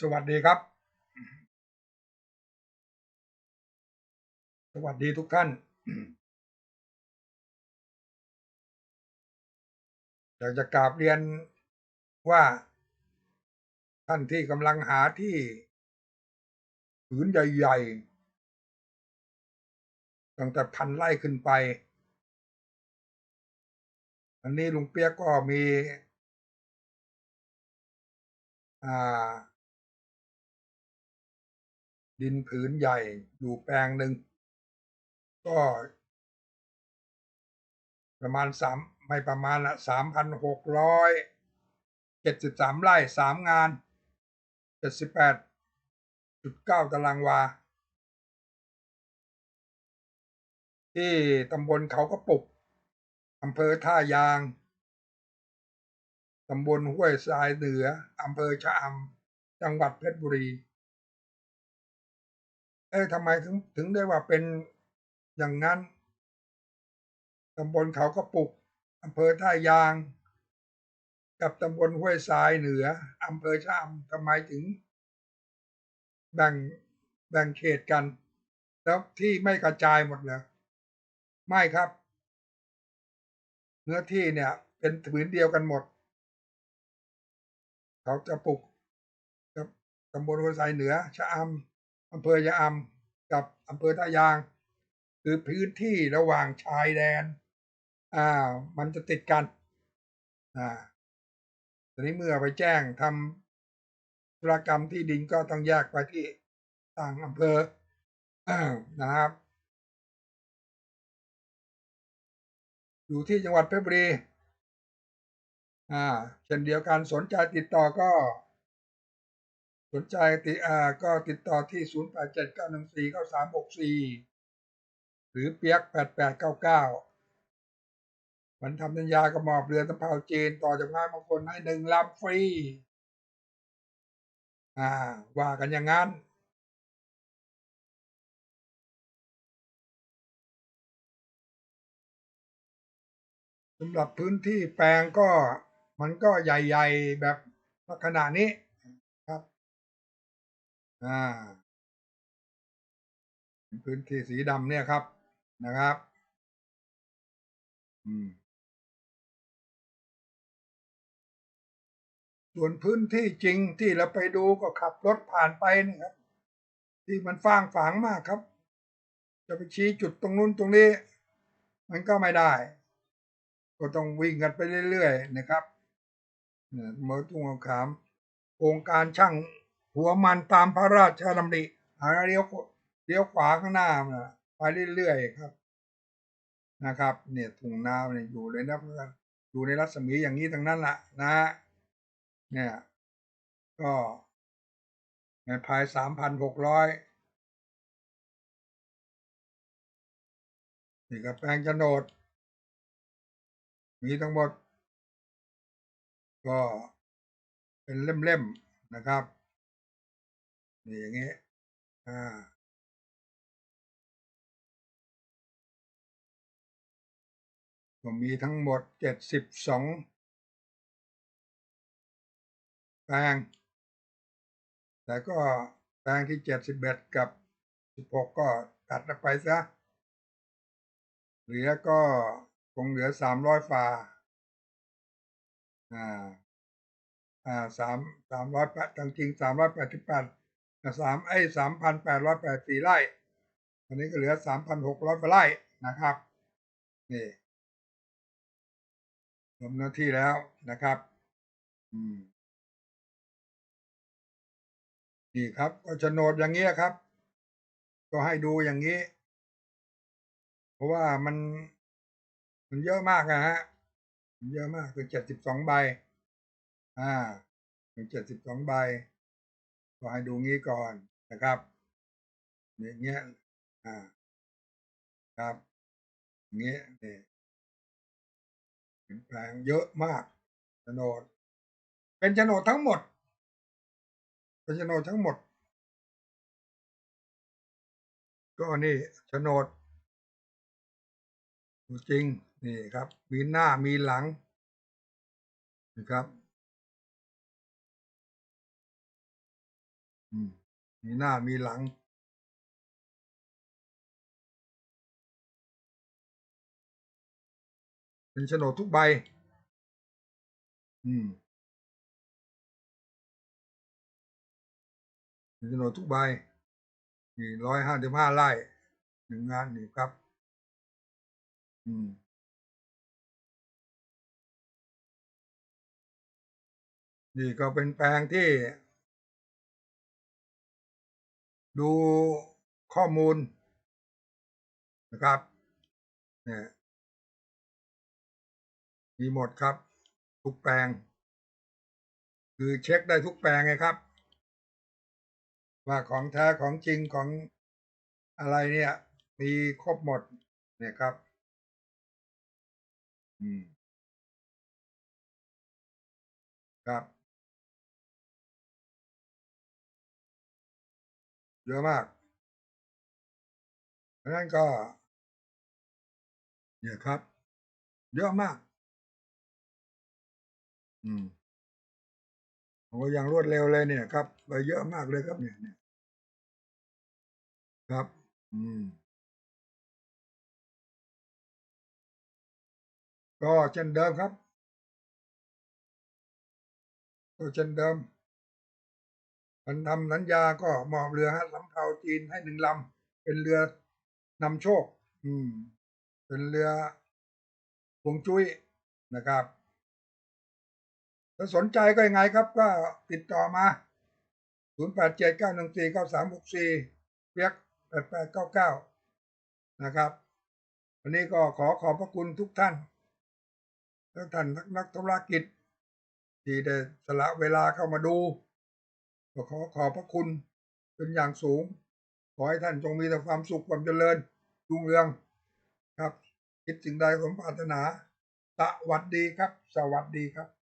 สวัสดีครับ สวัสดีทุกท่าน อยากจะกราบเรียนว่า ท่านที่กำลังหาที่ผืนใหญ่ๆ ตั้งแต่พันไร่ขึ้นไป อันนี้ลุงเปียกก็มี อ่า ดินผืนใหญ่อยู่แปลงหนึ่งก็ประมาณสามไม่ประมาณละสามพันหกร้อยเจ็ดสิบสามไร่สามงานเจ็ดสิบแปดจุดเก้าตารางวา ที่ตำบลเขาก็ปุกอำเภอท่ายาง ตำบลห้วยทรายเหนืออำเภอชะอำจังหวัดเพชรบุรี เอ๊ะทำไมถึงถึงได้ว่าเป็นอย่างนั้นตำบลเขาก็ปุกอำเภอท่ายาง กับตำบลห้วยทรายเหนืออำเภอชะอำทำไมถึง แบ่งแบ่งเขตกัน แล้วที่ไม่กระจายหมดเลยไม่ครับ เนื้อที่เนี่ย เป็นผืนเดียวกันหมด เขาจะปลูกกับตำบลหัวไซเหนือชะอำ อำเภอยะอำกับอำเภอท่ายาง คือพื้นที่ระหว่างชายแดนอ่ามันจะติดกันอ่าทีนี้เมื่อไปแจ้งทำธุรกรรมที่ดินก็ต้องแยกไปที่ต่างอำเภอนะครับอยู่ที่จังหวัดเพชรบุรี อ่า เช่นเดียวกันสนใจติดต่อก็ สนใจติอาก็ติดต่อที่ศูนย์แปดเจ็ดเก้าหรือเปียกแปดแปดเก้าเก้ามันทำสัญญากระหมอบเรือตะเภาจีนต่อจากงานบางคนให้หนึ่งลำฟรี อ่า ว่ากันอย่างนั้นสำหรับพื้นที่แปลงก็มันก็ใหญ่ ๆ แบบลักษณะนี้ อ่า พื้นที่สีดำเนี่ยครับนะครับ อืม ส่วนพื้นที่จริงที่เราไปดูก็ขับรถผ่านไปนี่ครับ ที่มันฟางฝางมากครับ จะไปชี้จุดตรงนู้นตรงนี้ มันก็ไม่ได้ ก็ต้องวิ่งกันไปเรื่อยๆนะครับเนี่ยเมื่อตุ้งขามโครงการช่าง หัวมันตามพระราชดำริหาเลี้ยวเลี้ยวขวาข้างหน้านะไปเรื่อยๆครับนะครับ เนี่ยถุงน้ำเนี่ยอยู่เลยนะเพื่อนอยู่ในรัศมีอย่างนี้ทั้งนั้นแหละนะเนี่ย ก็ในภายสามพันหกร้อยนี่กับแปลงโฉนด มีทั้งหมด ก็เป็นเล่มๆนะครับ นี่อย่างนี้อ่าก็มีทั้งหมดเจ็ดสิบสองแปลง แต่ก็แปลงที่เจ็ดสิบเอ็ดกับสิบหกก็ตัดไปซะ เหลือก็คงเหลือสามร้อยฝาอ่า อ่าสามสามร้อยแปดจริงสามร้อยแปดสิบแปด สามไอ้สามพันแปดร้อยแปดสี่ไร่อันนี้ก็เหลือสามพันหกร้อยไร่นะครับนี่รวมหน้าที่แล้วนะครับ อืมนี่ครับก็โฉนดอย่างเงี้ยครับ ก็ให้ดูอย่างนี้ เพราะว่ามันมันเยอะมากนะฮะมันเยอะมากคือเจ็ดสิบสองใบ อ่าเป็นเจ็ดสิบสองใบ ก็ให้ดูงี้ก่อนนะครับอย่างเงี้ยอ่าครับอย่างเงี้ยนี่เป็นแปลงเยอะมากโฉนด เป็นโฉนดทั้งหมด เป็นโฉนดทั้งหมด ก็นี่โฉนดจริงนี่ครับ มีหน้ามีหลังนะครับ อืม มีหน้ามีหลัง เป็นโฉนดทุกใบ อืม เป็นโฉนดทุกใบนี่ร้อยห้าสิบห้าไร่หนึ่งงานนี่ครับ อืมนี่ก็เป็นแปลงที่ ดูข้อมูลนะครับเนี่ยมีหมดครับ ทุกแปลง คือเช็คได้ทุกแปลงไงครับ ว่าของแท้ของจริงของอะไรเนี่ย มีครบหมดเนี่ยครับ อืมครับ เยอะมากเพราะนั้นก็ เนี่ยครับ เยอะมาก อืมโอ้ยังรวดเร็วเลยเนี่ยครับไปเยอะมากเลยครับเนี่ยเนี่ย ครับ อืม ก็เช่นเดิมครับก็เช่นเดิม มันทำสัญญาก็มอบเรือฮะสำเภาจีนให้หนึ่งลำเป็นเรือนำโชค อืม เป็นเรือหวงจุ้ยนะครับถ้าสนใจก็ยังไงครับ ก็ติดต่อมา 0 8 7 9 1 4 9 3 6 4เปียก8 8 9 9 นะครับวันนี้ก็ขอขอบพระคุณทุกท่านทุกท่านนักนักธุรกิจ ที่ได้สละเวลาเข้ามาดู ก็ขอขอบพระคุณเป็นอย่างสูง ขอให้ท่านจงมีแต่ความสุขความเจริญรุ่งเรืองครับ คิดสิ่งใดสมปรารถนา สวัสดีครับ สวัสดีครับ